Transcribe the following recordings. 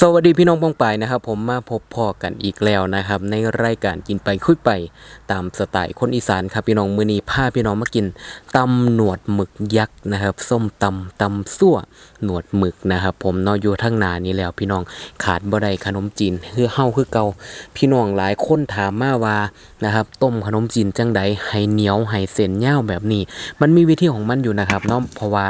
สวัสดีพี่น้องปองปายนะครับ ผมมาพบพ่อกันอีกแล้วนะครับ ในรายการกินไปคุยไปตามสไตล์คนอีสานครับพี่น้องมือนี้พาพี่น้องมากินตำหนวดหมึกยักษ์นะครับ ส้มตำตำซั่วหนวดหมึกนะครับ ผมนออยู่ทั้งหนานี้แล้ว พี่น้องขาดบ่ได้ขนมจีนคือเฮาคือเกาพี่น้องหลายคนถามมาว่านะครับต้มขนมจีนจังใดให้เหนียวให้เส้นยาแบบนี้ มันมีวิธีของมันอยู่นะครับเนาะเพราะว่า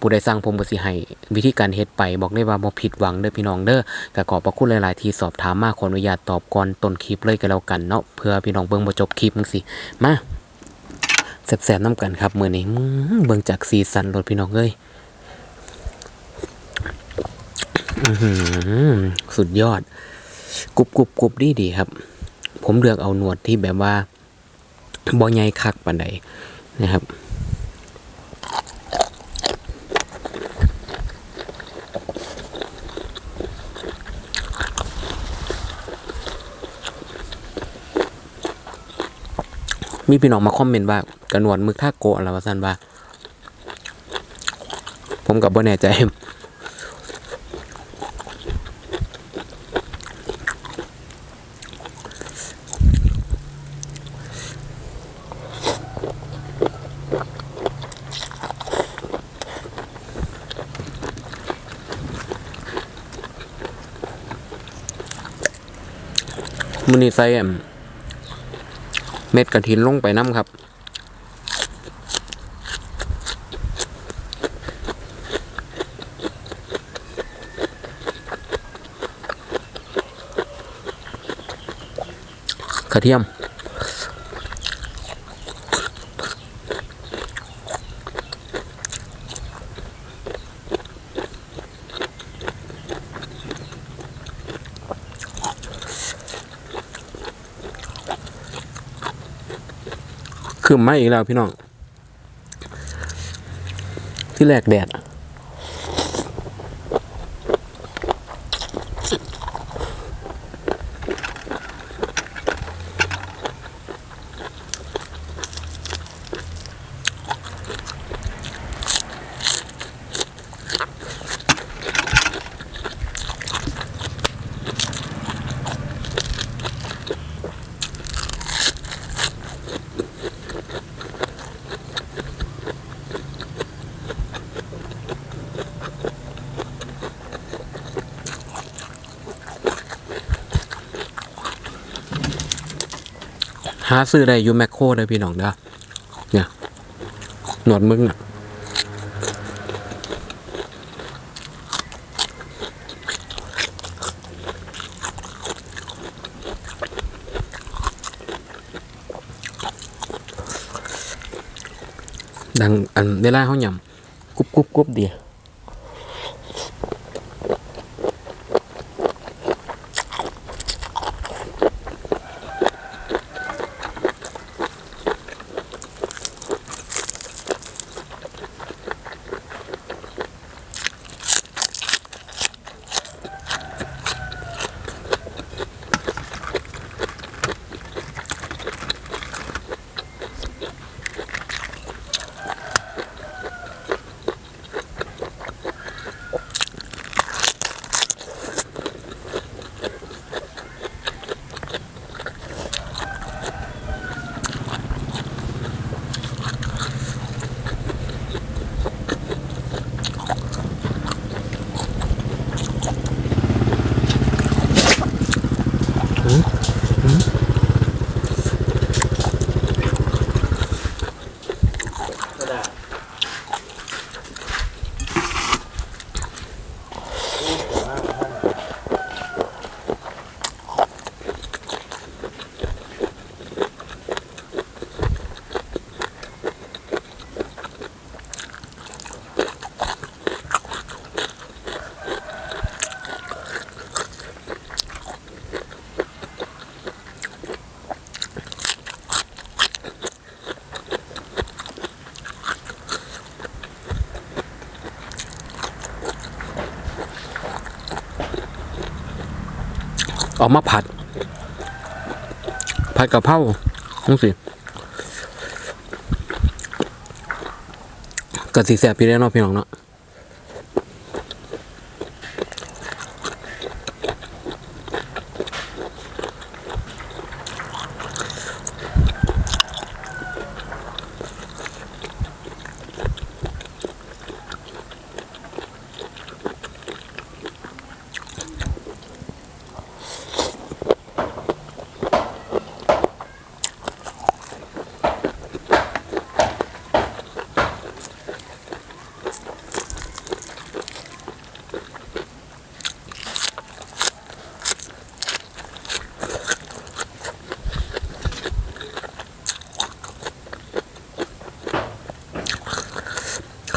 ผู้ใดสั่งผมก็สิให้วิธีการเฮ็ดไปบอกได้ว่าบ่ผิดหวังเด้อพี่น้องเด้อก็ขอบพระคุณหลาย ๆ ที่สอบถามมาขออนุญาตตอบก่อนต้นคลิปเลยก็แล้วกันเนาะเพื่อพี่น้องเบิ่งบ่จบคลิปจังซี่มาแซ่บๆนํกันครับมื้อนี้เบิ่งจากสีสันรถพี่น้องเอ้ยสุดยอดกรุบกรุบกรุบดีดีครับ ผมเลือกเอาหนวดที่แบบว่าบ่ใหญ่คักปานใดนะครับ มีพี่น้องมาคอมเมนต์ว่ากระหนวดมึกท่าโกอะไรวะสันว่า ผมกับบ่แน่ใจมือนี้ใส่ เม็ดกระถินลงไปน้ำครับ กระเทียม คือไม่อีกแล้วพี่น้อง ที่แรกแดด หาซื้อได้ยูแมคโครได้พี่น้องเด้อเนี่ยหนวดมึงอะดังอันเวลาเขาหยำกรุบกรุบกรุบเดียว เอามาผัด ผัดกะเพราของสิกะสิแสบพี่เด้เนาะพี่น้องเนาะ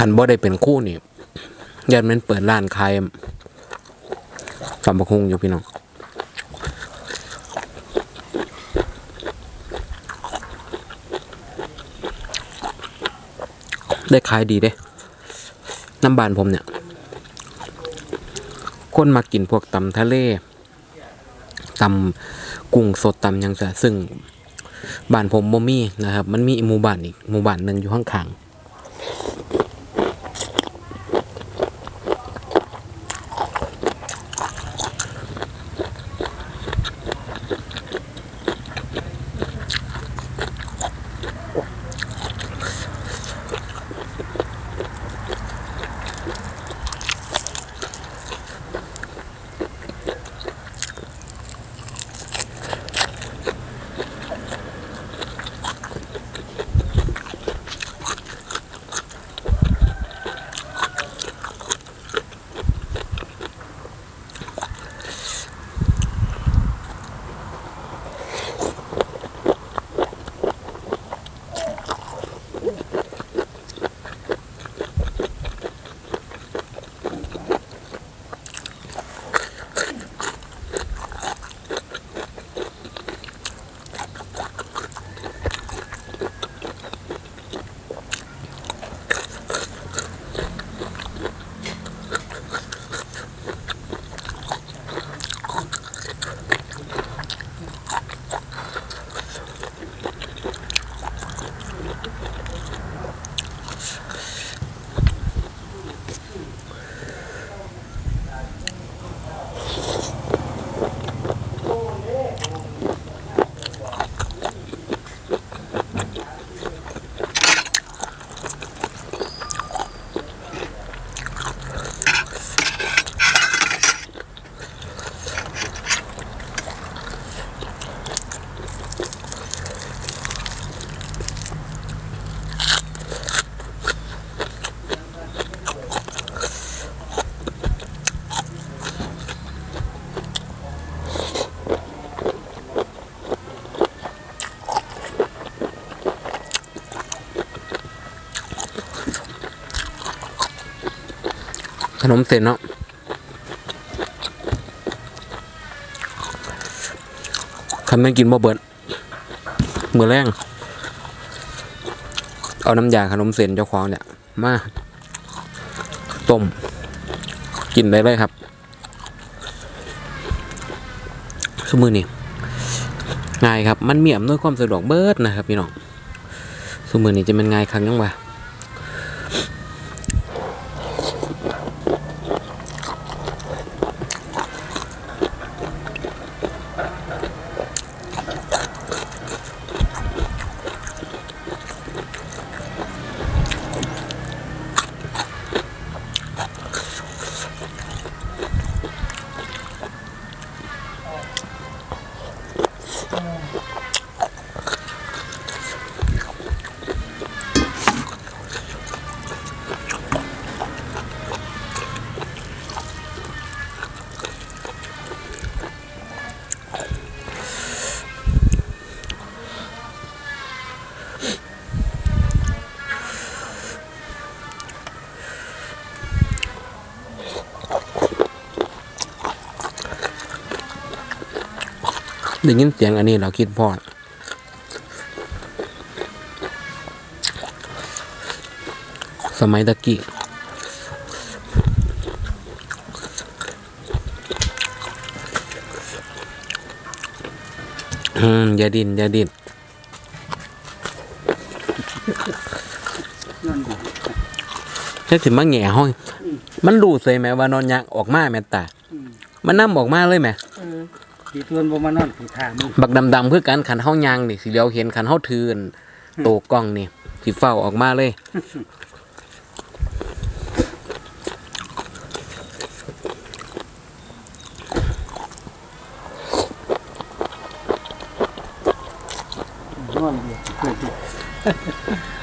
คันบ่ได้เป็นคู่นี่ยันมันเปิดร้านขายตำบักฮุงอยู่พี่น้องได้ขายดีเด้ น้ำบานผมเนี่ย คนมากินพวกตำทะเลตำกุ้งสดตำยังจะซึ่งบ้านผมบ่มีนะครับ มันมีหมู่บ้านอีกหมู่บ้านหนึ่งอยู่ข้างๆ ขนมเส้นเนาะคันไม่กินบ่เบิดมือแรงเอาน้ำยาขนมเส้นเจ้าของเนี่ย มาต้ม กินได้เลยครับสมือนี่ง่ายครับ มันเมียมด้วยความสะดวกเบิดนะครับพี่น้องสมือนี่จะเป็นง่ายครั้งยังวะ ได้ยินเสียงอันนี้เราคิดพอดสมัยตะกี้อืมอย่าดินอย่าดินนั่นดิแค่ถึงมาแง่ห้อย มันรู้เลยไหมว่านอนยักออกมาแม่นตาอืมมันนํออกมาเลยไหม เออผีทวนบ่มานอนผีถามมึงบักดำๆคือกันขันเฮายางนี่สิเดียวเห็นขันเฮาทือนโตกล้องนี่สิเฝ้าออกมาเลย นอนเดียวเกิดดิ อ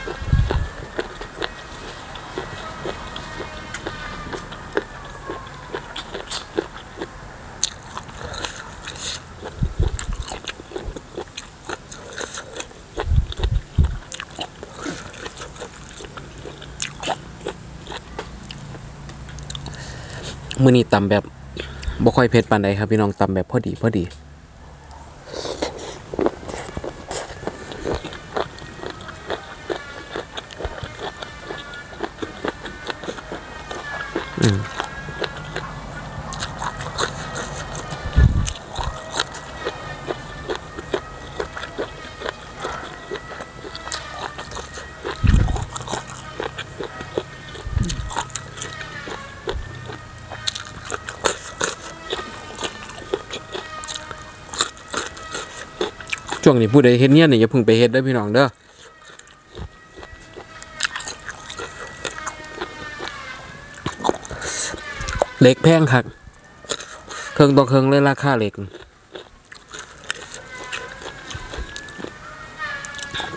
มื้อนี้ตำแบบบ่ค่อยเผ็ดปานใดครับพี่น้องตำแบบพอดีพอดี นี้ผู้ใดเฮ็ดเนี่ยนี่อย่าพึ่งไปเฮ็ดได้พี่น้องเด้อเหล็กแพงคับเครื่องต่อเครื่องเลยราคาเหล็ก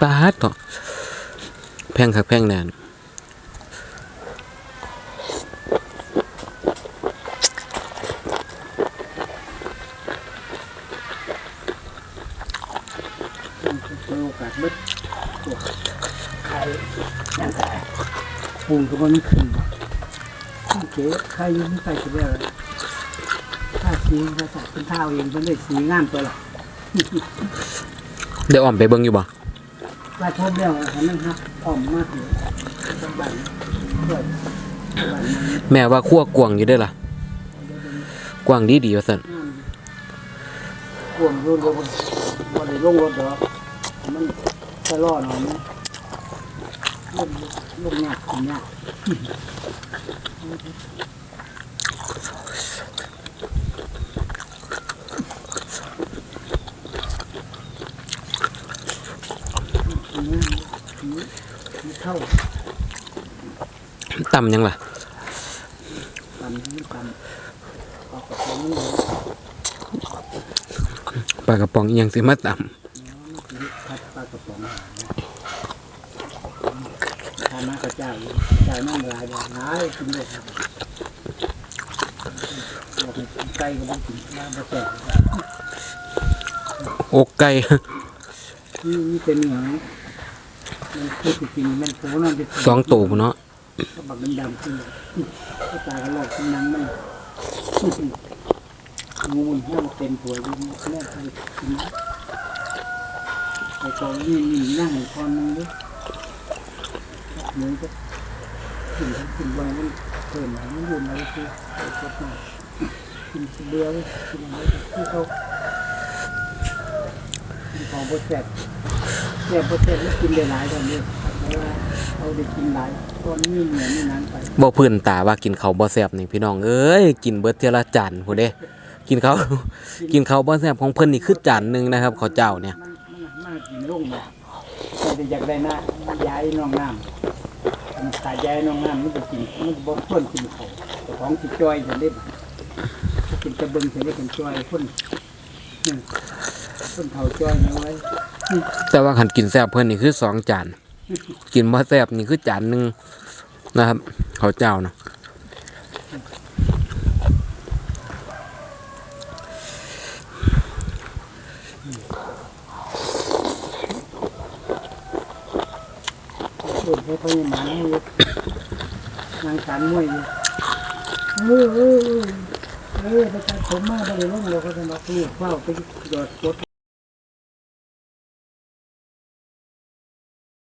ปาดต่อแพงคับแพงแน่น ไข่ยังไงปรุงก็บ่มีขึ้นบ่โอเคไข่อยังไม่ใส่ก็ได้ถ้าสีถ้าใส่เป็นเท้าเองเพิ่นได้สีงามตัวละเดี๋ยวอ้อมไปเบิ่งอยู่บ่ว่าทบแล้วอันนั้นครับอ่อมมากเลยบายด้วยสบายมากแม่ว่าคั่วกวงอยู่เด้ล่ะกวางดีดีว่าซั่นกวงรุ่นเดียนบ่ได้ลงรถดอกมัน จะรอหน่อยนะลงลงยากขึ้นยากอันนี้อันนี้ไม่าตำยังล่ะตำนี้ตำเอากระป๋องนี่เลยปลากระป๋องยังสิมาต่ำ พัดปลากระป๋องทามากระจายจ่ายน้ำลายหายกินเลยครับบอกให้ไก่ก็ต้องกินน้ำกระแตกอกไก่นี่เป็นเหนือมันคือจริงมันโผล่นั่นเป็นสองตูพุ่นเนาะก็บักดำๆขึ้นตายกันหลอกนังมันงูมันห้ามเต็มตัวอยู่แม่ไปกินนะไอ้กองนี่นี่นั่งคอนนึงด้วย หมูก็กินทั้งกินไว้มันเพิ่มมันยุ่นอะไรคือไอ้ก็มากินเบื่อเลยกินอะไรที่เขากินของโปรแซ่บแซ่บโปรแซ่บแล้วกินได้หลายตอนนี้เอาได้กินหลายตอนนี้เหมือนนี่นั้นไปบ่พื้นตาว่ากินเขาบ่แซ่บนี่พี่น้องเอ้ยกินเบิดเทละจานพุ่นเด้กินเขากินเขาบ่แซ่บของเพิ่นนี่คือจานหนึงนะครับข้าวเจ้าเนี่ยมันมันมันกินลงเลยแต่อยากได้น้ำย้ายน้องน้ำ ขายยายน้องน้ำมันก็กินมันบ่ควรกินเขาแต่ของกินจอยจะได้ถ้ากินกระเบิงจนได้เป็นจอยคนนี่นเผาจอยเอาไว้แต่ว่าขันกินแซ่บเพิ่นนี่คือสองจาน กินมาแซ่บนี่คือจานหนึ่งนะครับเขาเจ้านะ ให้พยามาให้อยู่นางการมวยอยู่เออเออเออเออไปตัดผมมาไปเลยลงเราก็จะมาลูกเฝ้าไปหยอดกด